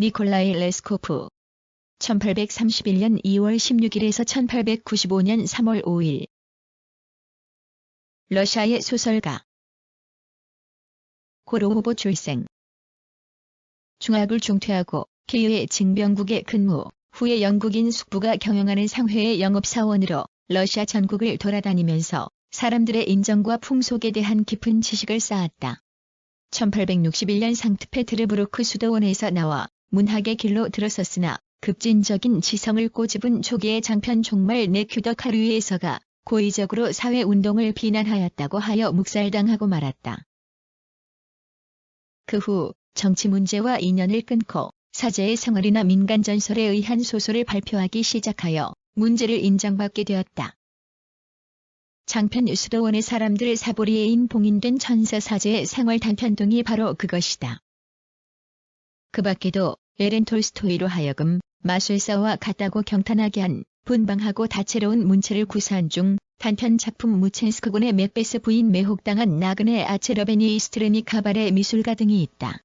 니콜라이 레스코프. 1831년 2월 16일에서 1895년 3월 5일. 러시아의 소설가. 고로호보 출생. 중학을 중퇴하고 키이의 징병국에 근무 후에 영국인 숙부가 경영하는 상회의 영업사원으로 러시아 전국을 돌아다니면서 사람들의 인정과 풍속에 대한 깊은 지식을 쌓았다. 1861년 상트페테르부르크 수도원에서 나와 문학의 길로 들어섰으나 급진적인 지성을 꼬집은 초기의 장편 종말 네큐더카류에서가 고의적으로 사회운동을 비난하였다고 하여 묵살당하고 말았다. 그 후 정치 문제와 인연을 끊고 사제의 생활이나 민간 전설에 의한 소설을 발표하기 시작하여 문제를 인정받게 되었다. 장편 수도원의 사람들 사보리에인 봉인된 천사 사제의 생활 단편동이 바로 그것이다. 그 밖에도 에렌 톨스토이로 하여금 마술사와 같다고 경탄하게 한 분방하고 다채로운 문체를 구사한 중 단편 작품 무첸스크군의 맥베스 부인 매혹당한 나그네 아체러베니 스트르니 카바레 미술가 등이 있다.